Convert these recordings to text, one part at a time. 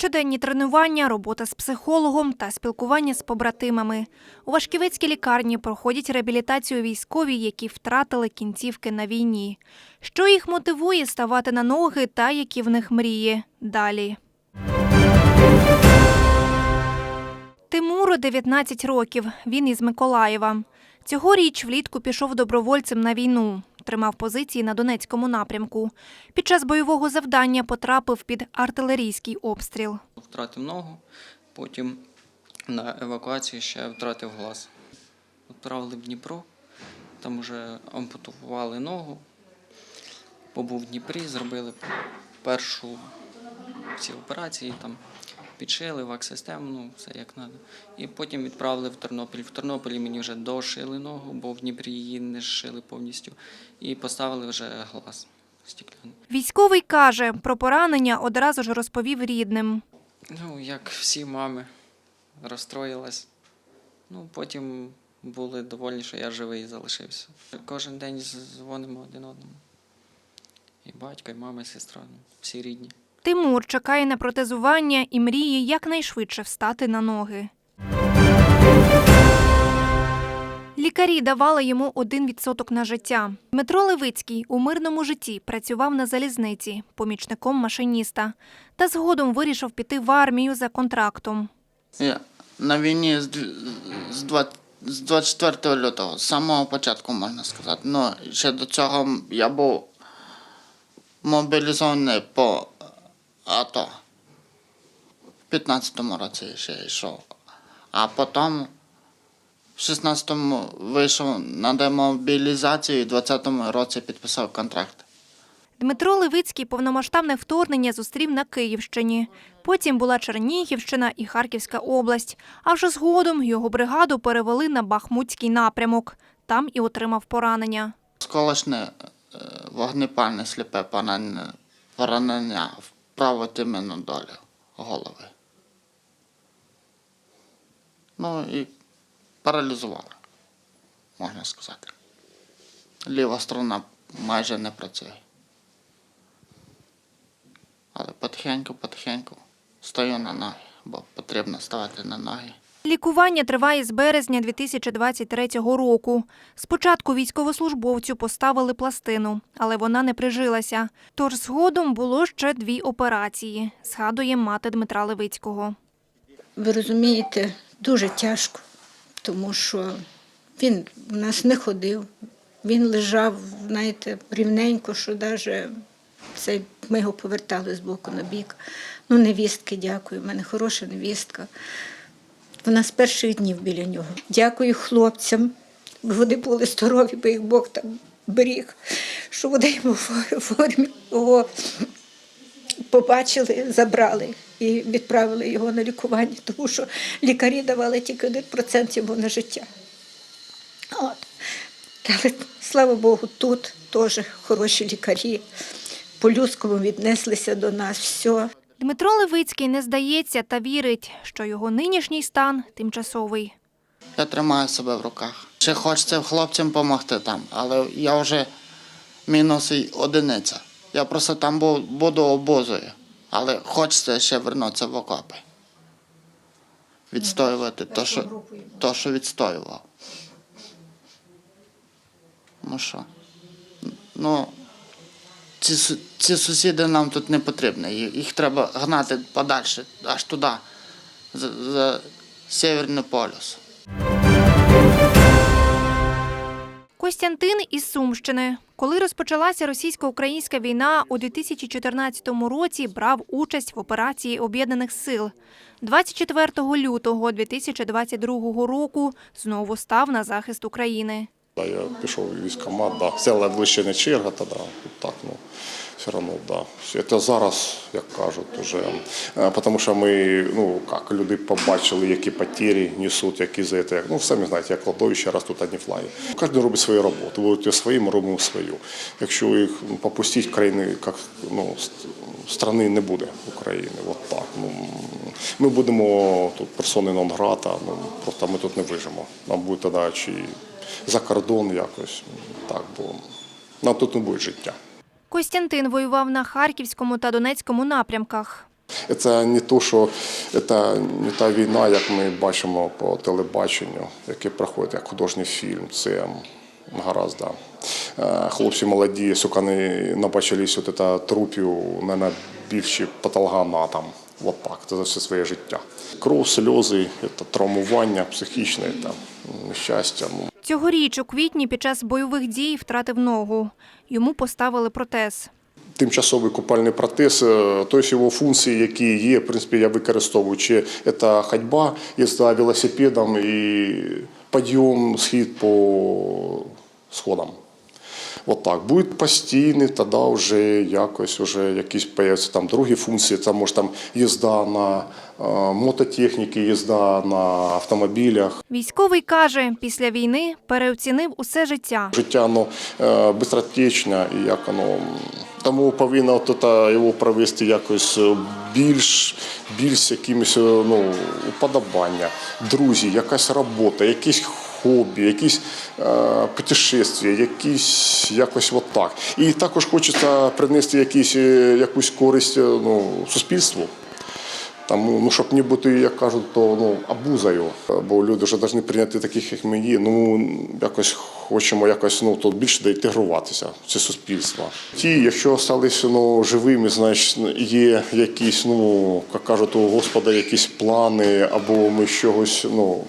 Щоденні тренування, робота з психологом та спілкування з побратимами. У Вашківецькій лікарні проходять реабілітацію військові, які втратили кінцівки на війні. Що їх мотивує ставати на ноги та які в них мрії? Далі. Тимуру 19 років. Він із Миколаєва. Цьогоріч влітку пішов добровольцем на війну. Тримав позиції на Донецькому напрямку. Під час бойового завдання потрапив під артилерійський обстріл. Втратив ногу, потім на евакуації ще втратив глаз. Відправили в Дніпро, там вже ампутували ногу. Побув в Дніпрі, зробили першу всі операції, там підшили вак-систему, ну все як треба. І потім відправили в Тернопіль. В Тернополі мені вже дошили ногу, бо в Дніпрі її не зшили повністю. І поставили вже глаз стікляний. Військовий каже, про поранення одразу ж розповів рідним. Ну, як всі мами, розстроїлась. Ну, потім були довольні, що я живий і залишився. Кожен день дзвонимо один одному. І батько, і мама, і сестра, ну, всі рідні. Тимур чекає на протезування і мріє якнайшвидше встати на ноги. Лікарі давали йому один відсоток на життя. Дмитро Левицький у мирному житті працював на залізниці помічником машиніста та згодом вирішив піти в армію за контрактом. Я на війні з, дві- з, два- з 24 лютого, з самого початку можна сказати. Ну, ще до цього я був мобілізований по АТО. В 15-му році я ще йшов. А потім в 16-му вийшов на демобілізацію і в 20-му році підписав контракт. Дмитро Левицький повномасштабне вторгнення зустрів на Київщині. Потім була Чернігівщина і Харківська область. А вже згодом його бригаду перевели на Бахмутський напрямок. Там і отримав поранення. Сколочне е, вогнепальне сліпе поранення в праву мене долю голови. Ну і паралізували, можна сказати. Ліва сторона майже не працює. Але потихеньку, потихеньку стою на ноги, бо потрібно ставати на ноги. Лікування триває з березня 2023 року. Спочатку військовослужбовцю поставили пластину, але вона не прижилася. Тож згодом було ще дві операції, згадує мати Дмитра Левицького. Ви розумієте, дуже тяжко, тому що він у нас не ходив, він лежав, знаєте, рівненько, що навіть це, ми його повертали з боку на бік. Ну, невістки, дякую. У мене хороша невістка. Вона з перших днів біля нього. Дякую хлопцям. Вони були здорові, бо їх Бог там беріг, що вони йому в формі його побачили, забрали і відправили його на лікування, тому що лікарі давали тільки 1% йому на життя. От. Але слава Богу, тут теж хороші лікарі. По-людському віднеслися до нас все. Дмитро Левицький не здається та вірить, що його нинішній стан тимчасовий. Я тримаю себе в руках. Ще хочеться хлопцям допомогти там, але я вже мінус одиниця. Я просто там буду обозою, але хочеться ще вернутися в окопи. Відстоювати те, що, то, що відстоював. Ну що? Ну, ці, ці сусіди нам тут не потрібні. Їх, треба гнати подальше, аж туди, за, за Северний полюс. Костянтин із Сумщини. Коли розпочалася російсько-українська війна у 2014 році, брав участь в операції Об'єднаних сил. 24 лютого 2022 року знову став на захист України. Да, я пішов в військкомат, да. Села ближче не черга, тоді так, ну, все одно, да. Це зараз, як кажуть, уже. Е, Тому що ми, ну, як, люди побачили, які потери несуть, які за це. Ну, самі знаєте, як кладовище ростуть одні флаги. Кожен робить свою роботу. Робите свої, ми робимо свою. Якщо їх ну, попустити, країни, як, ну, страни не буде України. От так. Ну, ми будемо тут персони нон-грата, ну, просто ми тут не вижимо. Нам буде тоді чи за кордон якось. Так, бо нам тут не буде життя. Костянтин воював на Харківському та Донецькому напрямках. Це не то, що це не та війна, як ми бачимо по телебаченню, яке проходить як художній фільм. Це гаразд. Е, Хлопці молоді, сука, не набачились от це трупів, мене більше патологана там. Вот так, це за все своє життя. Кров, сльози, це травмування психічне, це нещастя. Ну, Цьогоріч у квітні під час бойових дій втратив ногу. Йому поставили протез. тимчасовий купальний протез, тобто його функції, які є, в принципі, я використовую. Чи це ходьба, їзда велосипедом і підйом, схід по сходам. От так. Буде постійний, тоді вже якось вже якісь появляться там другі функції. Це може там їзда на е, мототехніки, їзда на автомобілях. Військовий каже, після війни переоцінив усе життя. Життя воно е, і як воно. Тому повинно от його провести якось е, більш, більш якимось е, ну, уподобання, друзі, якась робота, якісь хобі, якісь е, путешествия, якісь якось от так. І також хочеться принести якісь, е, якусь користь е, ну, суспільству. Тому, ну, щоб не бути, як кажуть, то ну, абузою. Бо люди вже повинні прийняти таких, як ми є. Ну, якось хочемо якось ну, тут більше доінтегруватися в це суспільство. Ті, якщо залишилися ну, живими, значить є якісь, ну, як кажуть, у Господа якісь плани, або ми чогось, ну,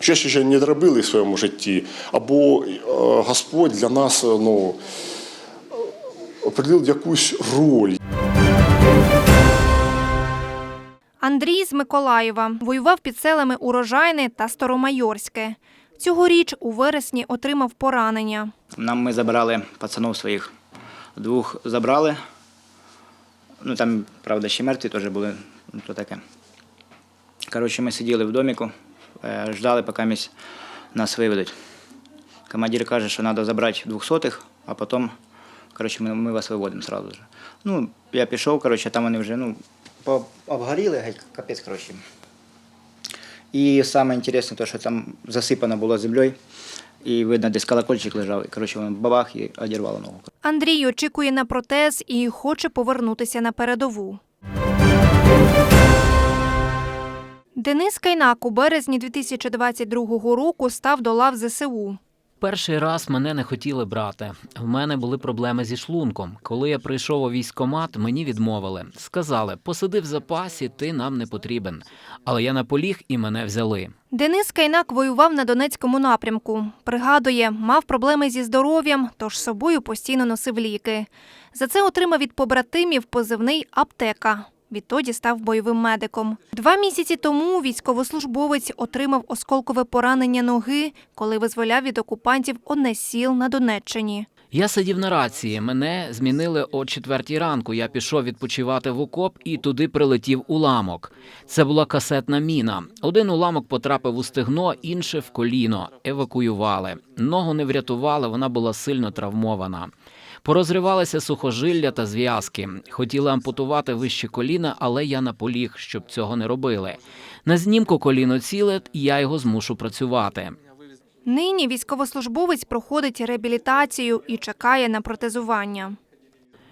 щось ще не зробили в своєму житті, або е, Господь для нас ну, определив якусь роль. Андрій з Миколаєва воював під селами Урожайне та Старомайорське. Цьогоріч у вересні отримав поранення. Нам ми забирали пацанов своїх. Двох забрали. Ну там, правда, ще мертві теж були, ну то таке. Коротше, ми сиділи в доміку, е, ждали, поки місь нас виведуть. Командир каже, що треба забрати двохсотих, а потім коротше, ми, ми вас виводимо одразу. Ну, я пішов, коротше, там вони вже ну, обгоріли, геть, капець, коротше. І інтересне, те, що там засипано було землею, і видно, десь колокольчик лежав, і коротше, воно бабах і одірвало ногу. Андрій очікує на протез і хоче повернутися на передову. Денис Кайнак у березні 2022 року став до лав ЗСУ. Перший раз мене не хотіли брати. В мене були проблеми зі шлунком. Коли я прийшов у військкомат, мені відмовили. Сказали, посиди в запасі, ти нам не потрібен. Але я наполіг і мене взяли. Денис Кайнак воював на Донецькому напрямку. Пригадує, мав проблеми зі здоров'ям, тож з собою постійно носив ліки. За це отримав від побратимів позивний аптека. Відтоді став бойовим медиком. Два місяці тому військовослужбовець отримав осколкове поранення ноги, коли визволяв від окупантів одне сіл на Донеччині. Я сидів на рації. Мене змінили о четвертій ранку. Я пішов відпочивати в окоп і туди прилетів уламок. Це була касетна міна. Один уламок потрапив у стегно, інший в коліно. Евакуювали. Ногу не врятували, вона була сильно травмована. Порозривалися сухожилля та зв'язки. Хотіли ампутувати вище коліна, але я наполіг, щоб цього не робили. На знімку коліно ціле, і я його змушу працювати. Нині військовослужбовець проходить реабілітацію і чекає на протезування.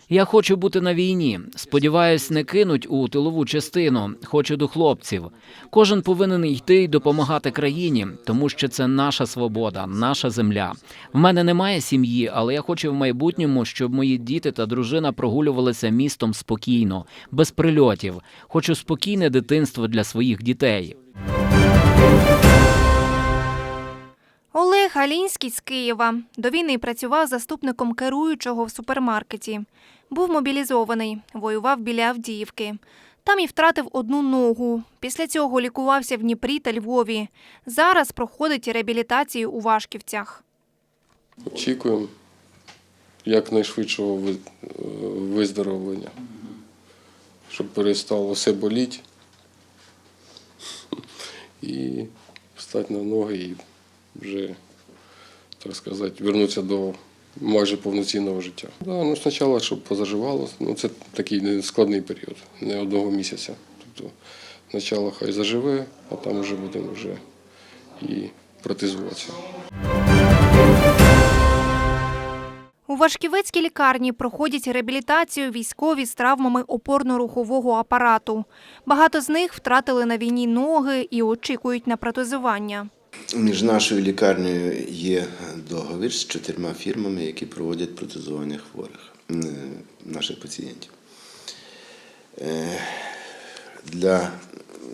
Я хочу бути на війні. Сподіваюсь, не кинуть у тилову частину. Хочу до хлопців. Кожен повинен йти й допомагати країні, тому що це наша свобода, наша земля. В мене немає сім'ї, але я хочу в майбутньому, щоб мої діти та дружина прогулювалися містом спокійно, без прильотів. Хочу спокійне дитинство для своїх дітей. Олег Алінський з Києва. До війни працював заступником керуючого в супермаркеті. Був мобілізований, воював біля Авдіївки. Там і втратив одну ногу. Після цього лікувався в Дніпрі та Львові. Зараз проходить реабілітацію у Вашківцях. Очікуємо якнайшвидшого виздоровлення, щоб перестало все боліти і встати на ноги і вже, так сказати, вернутися до майже повноцінного життя. Да, ну, спочатку, щоб позаживало, ну, це такий складний період, не одного місяця. Тобто спочатку хай заживе, а там вже будемо вже і протезуватися. У Вашківецькій лікарні проходять реабілітацію військові з травмами опорно-рухового апарату. Багато з них втратили на війні ноги і очікують на протезування. Між нашою лікарнею є договір з чотирма фірмами, які проводять протезування хворих наших пацієнтів. Е, Для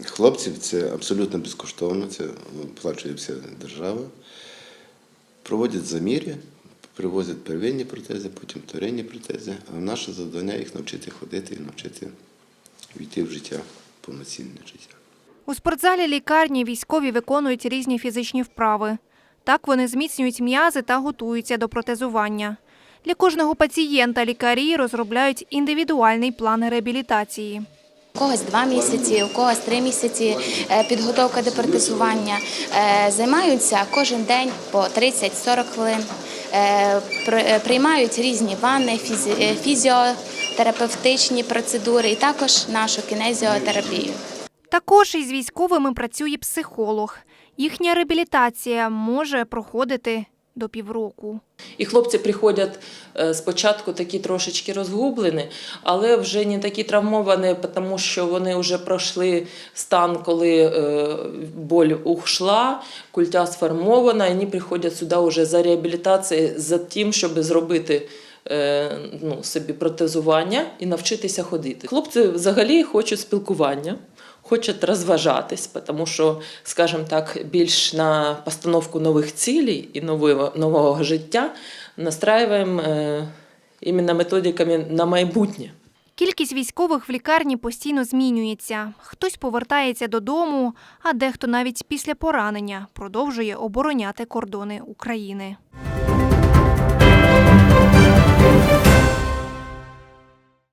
хлопців це абсолютно безкоштовно, це оплачує вся держава. Проводять заміри, привозять первинні протези, потім вторинні протези. А наше завдання їх навчити ходити і навчити війти в життя, повноцінне життя. У спортзалі лікарні військові виконують різні фізичні вправи. Так вони зміцнюють м'язи та готуються до протезування. Для кожного пацієнта лікарі розробляють індивідуальний план реабілітації. У когось два місяці, у когось три місяці е, підготовка до протезування. Е, Займаються кожен день по 30-40 хвилин. Е, при- Приймають різні ванни, фізі- фізіотерапевтичні процедури і також нашу кінезіотерапію. Також із військовими працює психолог. Їхня реабілітація може проходити до півроку. І хлопці приходять е, спочатку такі трошечки розгублені, але вже не такі травмовані, тому що вони вже пройшли стан, коли е, боль ушла, культя сформована, і вони приходять сюди вже за реабілітацією, за тим, щоб зробити е, ну, собі протезування і навчитися ходити. Хлопці взагалі хочуть спілкування хочуть розважатись, тому що, скажімо так, більш на постановку нових цілей і нового нового життя настраюємо іменно э, методиками на майбутнє. Кількість військових в лікарні постійно змінюється. Хтось повертається додому, а дехто навіть після поранення продовжує обороняти кордони України.